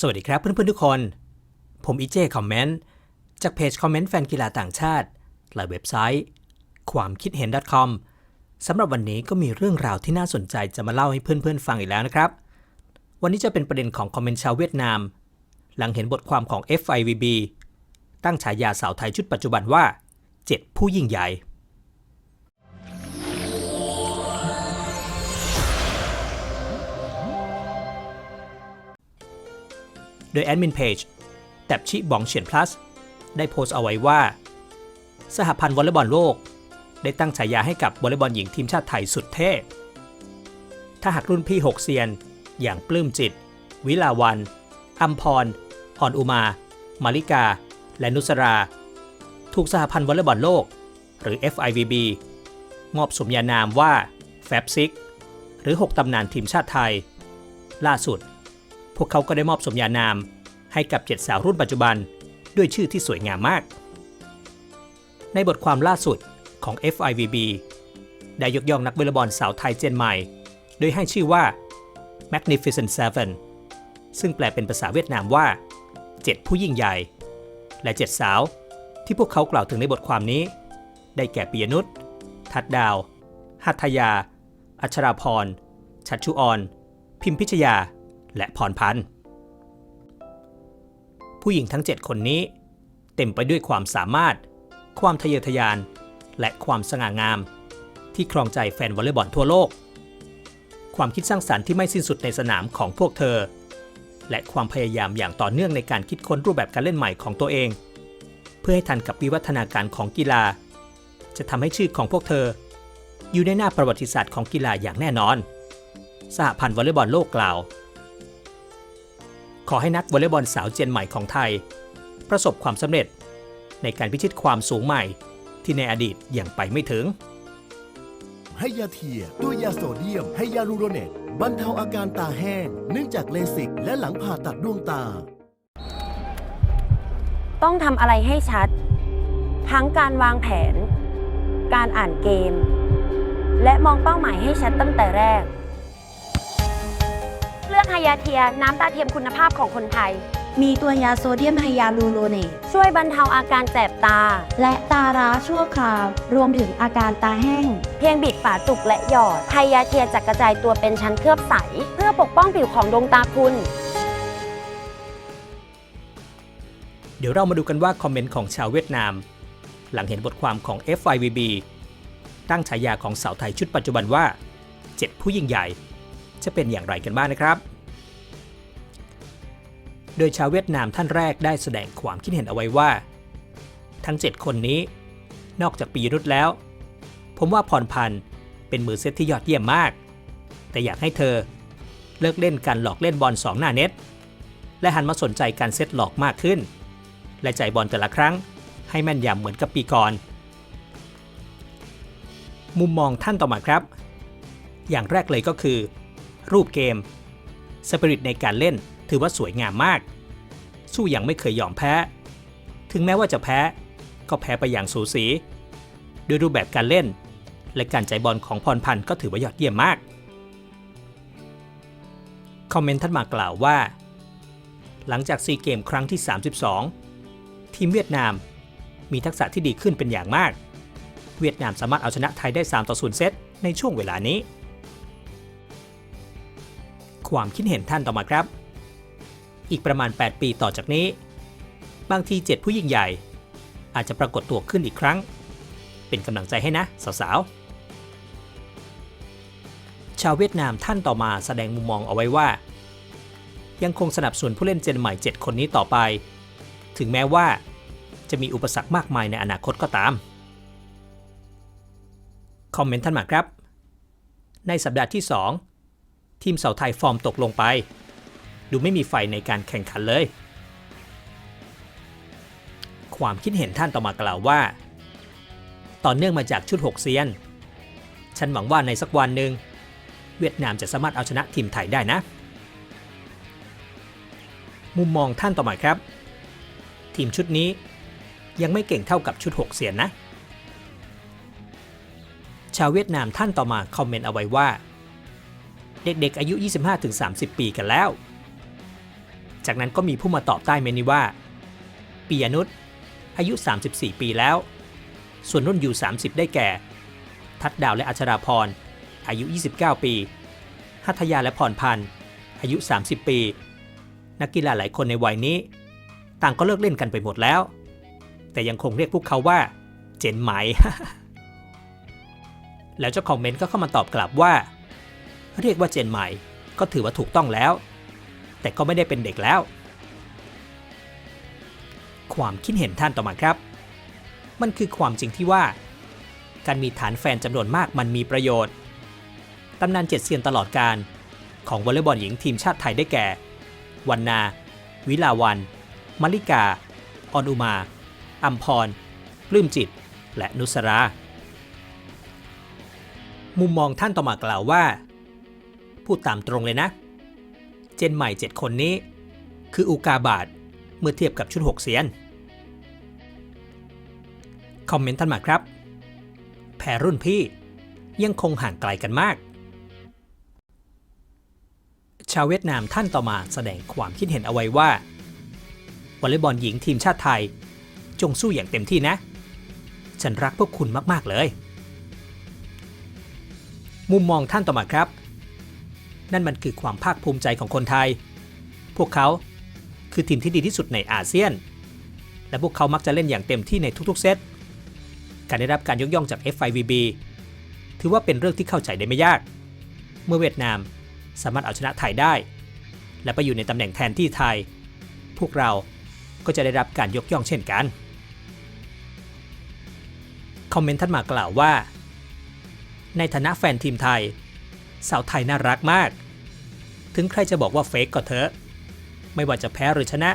สวัสดีครับเพื่อนๆทุกคน ผมอีเจคอมเมนต์จากเพจคอมเมนต์แฟนกีฬาต่างชาติและเว็บไซต์ ความคิดเห็น .com สำหรับวันนี้ก็มีเรื่องราวที่น่าสนใจจะมาเล่าให้เพื่อนๆฟังอีกแล้วนะครับ วันนี้จะเป็นประเด็นของคอมเมนต์ชาวเวียดนาม หลังเห็นบทความของ FIVB ตั้งฉายาสาวไทยชุดปัจจุบันว่า 7 ผู้ยิ่งใหญ่ โดยแอดมินเพจแตบชิบองเฉียนพลัสได้โพสต์เอาไว้ว่า สหพันธ์วอลเลย์บอลโลก ได้ตั้งฉายาให้กับวอลเลย์บอลหญิงทีมชาติไทยสุดเท่ ถ้าหากรุ่นพี่6เซียน อย่างปลื้มจิต วิลาวันอัมพร อ่อนอุมา มาริกา และนุสรา ถูกสหพันธ์วอลเลย์บอลโลก หรือ FIVB มอบสมญานามว่าแฟบซิกหรือ 6 ตำนานทีมชาติไทย ล่าสุด พวกเขาก็ได้มอบสมญานาม ให้กับเจ็ดสาวรุ่นปัจจุบัน ด้วยชื่อที่สวยงามมาก ในบทความล่าสุดของ FIVB ได้ยกย่องนักวอลเลย์บอลสาวไทยเจนใหม่ โดยให้ชื่อว่า Magnificent Seven ซึ่งแปลเป็นภาษาเวียดนามว่า 7 ผู้ยิ่งใหญ่ และ 7 สาว ที่พวกเขากล่าวถึงในบทความนี้ ได้แก่ปิยนุชทัดดาว หัตถยา อัชราพร ชัดชุออน พิมพิชยา และพรพันธ์ผู้หญิงทั้ง 7 คนนี้ เต็มไปด้วยความสามารถ ความทะเยอทะยาน และความสง่างาม ที่ครองใจแฟนวอลเลย์บอลทั่วโลก ความคิดสร้างสรรค์ที่ไม่สิ้นสุดในสนามของพวกเธอ และความพยายามอย่างต่อเนื่องในการคิดค้นรูปแบบการเล่นใหม่ของตัวเอง เพื่อให้ทันกับวิวัฒนาการของกีฬา จะทำให้ชื่อของพวกเธอ อยู่ในหน้าประวัติศาสตร์ของกีฬาอย่างแน่นอน สหพันธ์วอลเลย์บอลโลกกล่าว ขอให้นักวอลเลย์บอลสาวเจนใหม่ของไทย ประสบความสำเร็จ ในการพิชิตความสูงใหม่ที่ในอดีตยังไปไม่ถึง ให้ยาเทียด้วยยาโซเดียม ให้ยาลูโรเนตบรรเทาอาการตาแห้ง เนื่องจากเลสิก และหลังผ่าตัดดวงตา ต้องทำอะไรให้ชัด ทั้งการวางแผน การอ่านเกม และมองเป้าหมายให้ชัดตั้งแต่แรกเลือก ไฮยาเทีย น้ำตาเทียมคุณภาพของคนไทย มีตัวยาโซเดียมไฮยาลูโรเนตช่วยบรรเทาอาการแสบตา และตาร้าชั่วคราว รวมถึงอาการตาแห้ง เพียงบิดฝาจุกและหยอดไฮยาเทียจะกระจายตัวเป็นชั้นเคลือบใส เพื่อปกป้องผิวของดวงตาคุณ เดี๋ยวเรามาดูกันว่าคอมเมนต์ของชาวเวียดนาม หลังเห็นบทความของ FIVB ตั้งฉายาของสาวไทยชุดปัจจุบันว่า 7 ผู้ยิ่งใหญ่ จะเป็นอย่างไรกันบ้างนะครับ โดยชาวเวียดนามท่านแรกได้แสดงความคิดเห็นเอาไว้ว่า ทั้ง 7 คนนี้ นอกจากปียนุชแล้ว ผมว่าพรพันธ์เป็นมือเซตที่ยอดเยี่ยมมาก แต่อยากให้เธอเลิกเล่นการหลอกเล่นบอลสองหน้าเน็ต และหันมาสนใจการเซตหลอกมากขึ้น และจ่ายบอลแต่ละครั้งให้แม่นยำเหมือนกับปีก่อน มุมมองท่านต่อมาครับ อย่างแรกเลยก็คือ รูปเกม สปิริตในการเล่น ถือว่าสวยงามมาก สู้อย่างไม่เคยยอมแพ้ ถึงแม้ว่าจะแพ้ ก็แพ้ไปอย่างสูสีด้วยรูปแบบการเล่น และการใจบอลของพรพันธ์ก็ถือว่ายอดเยี่ยมมาก คอมเมนต์ท่านมากล่าวว่า หลังจากซีเกมครั้งที่ 32 ทีมเวียดนามมีทักษะที่ดีขึ้นเป็นอย่างมาก เวียดนามสามารถเอาชนะไทยได้ 3 ต่อ 0 เซตในช่วงเวลานี้ ความคิดเห็นท่านต่อมาครับ อีกประมาณ 8 ปีต่อจากนี้ บางที7ผู้ยิ่งใหญ่ อาจจะปรากฏตัวขึ้นอีกครั้ง เป็นกำลังใจให้นะ สาวๆ ชาวเวียดนามท่านต่อมาแสดงมุมมองเอาไว้ว่า ยังคงสนับสนุนผู้เล่นเจนใหม่ 7 คนนี้ต่อไป ถึงแม้ว่าจะมีอุปสรรคมากมายในอนาคตก็ตาม คอมเมนต์ท่านมาครับ ในสัปดาห์ที่ 2 ทีมเสาไทยฟอร์มตกลงไป ดูไม่มีไฟในการแข่งขันเลย ความคิดเห็นท่านต่อมากล่าวว่า ต่อเนื่องมาจากชุด6เซียน ฉันหวังว่าในสักวันหนึ่งเวียดนามจะสามารถเอาชนะทีมไทยได้นะ มุมมองท่านต่อมาครับ ทีมชุดนี้ยังไม่เก่งเท่ากับชุด6เสียนนะ ชาวเวียดนามท่านต่อมาคอมเมนต์เอาไว้ว่า เด็กๆอายุ 25-30 ปีกันแล้ว จากนั้นก็มีผู้มาตอบใต้เมนนี้ว่าปียนุชอายุ 34 ปีแล้ว ส่วนรุ่นอยู่ 30 ได้แก่ ทัดดาวและอัชราพร อายุ 29 ปี หัทยาและพรพันธ์ อายุ 30 ปี นักกีฬาหลายคนในวัยนี้ ต่างก็เลิกเล่นกันไปหมดแล้ว แต่ยังคงเรียกพวกเขาว่า เจนไหม แล้วเจ้าคอมเมนต์ก็เข้ามาตอบกลับว่า เรียกว่าเจนใหม่ ก็ถือว่าถูกต้องแล้ว แต่ก็ไม่ได้เป็นเด็กแล้ว ความคิดเห็นท่านต่อมาครับ มันคือความจริงที่ว่า การมีฐานแฟนจำนวนมากมันมีประโยชน์ตำนานเจ็ดเซียนตลอดการของวอลเลย์บอลหญิงทีมชาติไทยได้แก่ วันนา วิลาวันมาริกา ออนอุมา อัมพร ปลื้มจิต และนุสรา มุมมองท่านต่อมากล่าวว่า พูดตามตรงเลยนะ เจนใหม่ 7 คนนี้ คืออุกาบาตเมื่อเทียบกับชุด 6 เสียน คอมเมนต์ท่านมาครับ แพรรุ่นพี่ยังคงห่างไกลกันมาก ชาวเวียดนามท่านต่อมาแสดงความคิดเห็นเอาไว้ว่าวอลเลย์บอลหญิงทีมชาติไทย จงสู้อย่างเต็มที่นะ ฉันรักพวกคุณมาก ๆ เลย มุมมองท่านต่อมาครับ นั่นมันคือความภาคภูมิใจของคนไทย พวกเขาคือทีมที่ดีที่สุดในอาเซียน และพวกเขามักจะเล่นอย่างเต็มที่ในทุกๆเซต การได้รับการยกย่องจาก FIVB ถือว่าเป็นเรื่องที่เข้าใจได้ไม่ยาก เมื่อเวียดนามสามารถเอาชนะไทยได้ และไปอยู่ในตำแหน่งแทนที่ไทย พวกเราก็จะได้รับการยกย่องเช่นกัน คอมเมนต์ท่านมากล่าวว่า ในฐานะแฟนทีมไทย สาวไทยน่ารักมาก ถึงใครจะบอกว่าเฟกก็เถอะ ไม่ว่าจะแพ้หรือชนะ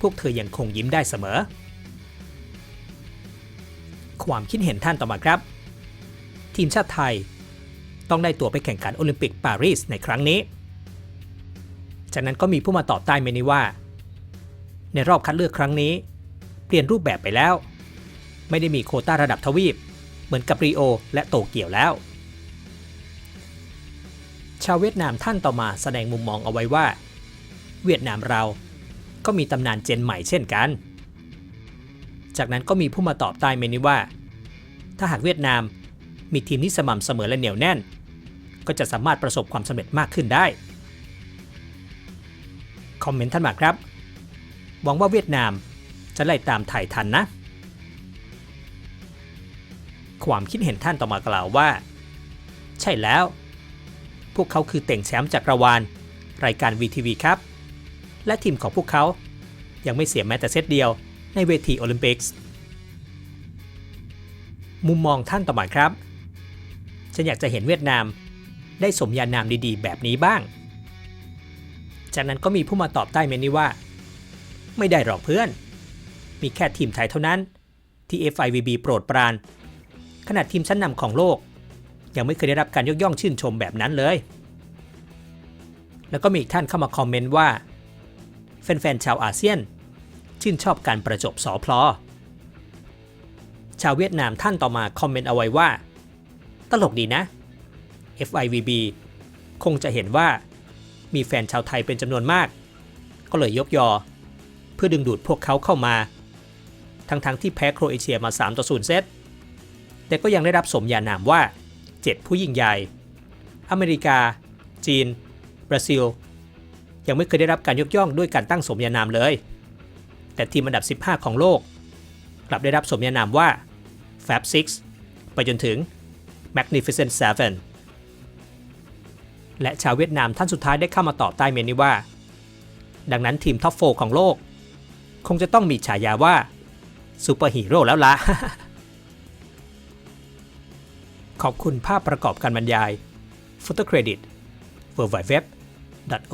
พวกเธอยังคงยิ้มได้เสมอ ความคิดเห็นท่านต่อมาครับ ทีมชาติไทย ต้องได้ตัวไปแข่งขันโอลิมปิกปารีสในครั้งนี้ จากนั้นก็มีผู้มาตอบใต้เมนี้ว่า ในรอบคัดเลือกครั้งนี้ เปลี่ยนรูปแบบไปแล้ว ไม่ได้มีโคต้าระดับทวีป เหมือนกับรีโอและโตเกียวแล้วาวเวียดนามท่านต่อมาแสดงมุมมองเอาไว้ว่า เวียดนามเราก็มีตำนานเจนใหม่เช่นกัน จากนั้นก็มีผู้มาตอบใต้เมนี้ว่า ถ้าหากเวียดนามมีทีมที่สม่ำเสมอและเหนียวแน่น ก็จะสามารถประสบความสำเร็จมากขึ้นได้ คอมเมนต์ท่านมาครับ หวังว่าเวียดนามจะไล่ตามไทยทันนะ ความคิดเห็นท่านต่อมากล่าวว่า ใช่แล้ว พวกเขาคือเต่งแชมป์จักรวาล รายการ VTV ครับ และทีมของพวกเขา ยังไม่เสียแม้แต่เซตเดียวในเวทีโอลิมปิกส์มุมมองท่านต่อมาครับ ฉันอยากจะเห็นเวียดนาม ได้สมญานามดีๆ แบบนี้บ้าง จากนั้นก็มีผู้มาตอบใต้เมนนี้ว่า ไม่ได้หรอกเพื่อน มีแค่ทีมไทยเท่านั้นที่ FIVB โปรดปราน ขนาดทีมชั้นนำของโลก ยังไม่เคยได้รับการยกย่องชื่นชมแบบนั้นเลย แล้วก็มีอีกท่านเข้ามาคอมเมนต์ว่า แฟนๆชาวอาเซียน ชื่นชอบการประจบสอพลอชาวเวียดนามท่านต่อมาคอมเมนต์เอาไว้ว่า ตลกดีนะ FIVB คงจะเห็นว่ามีแฟนชาวไทยเป็นจำนวนมาก ก็เลยยกยอ เพื่อดึงดูดพวกเขาเข้ามา ทั้งๆทที่แพ้โครเอเชียมา 3 ต่อ 0 เซตแต่ก็ยังได้รับสมญานามว่า 7 ผู้ยิ่งใหญ่ อเมริกา จีน บราซิล ยังไม่เคยได้รับการยกย่องด้วยการตั้งสมญานามเลย แต่ทีมอันดับ 15 ของโลก กลับได้รับสมญานามว่า Fab Six ไปจนถึง Magnificent Seven และชาวเวียดนามท่านสุดท้ายได้เข้ามาตอบใต้เมนนี้ว่า ดังนั้นทีมท็อปโฟของโลก คงจะต้องมีฉายาว่าซูเปอร์ฮีโร่แล้วล่ะ ขอบคุณภาพประกอบการบรรยาย Photo Credit w w w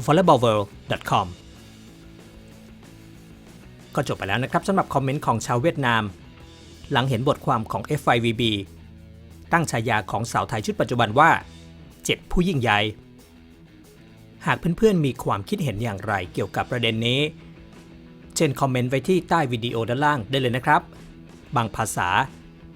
v o l l e y b a l l w o r l d c o m ก็จบไปแล้วนะครับสำหรับคอมเมนต์ของชาวเวียดนาม หลังเห็นบทความของ FIVB ตั้งฉายาของสาวไทยชุดปัจจุบันว่า7ผู้ยิ่งใหญ่หากเพื่อนๆมีความคิดเห็นอย่างไรเกี่ยวกับประเด็นนี้ เช่นคอมเมนต์ไว้ที่ใต้วิดีโอด้านล่างได้เลยนะครับ บางภาษา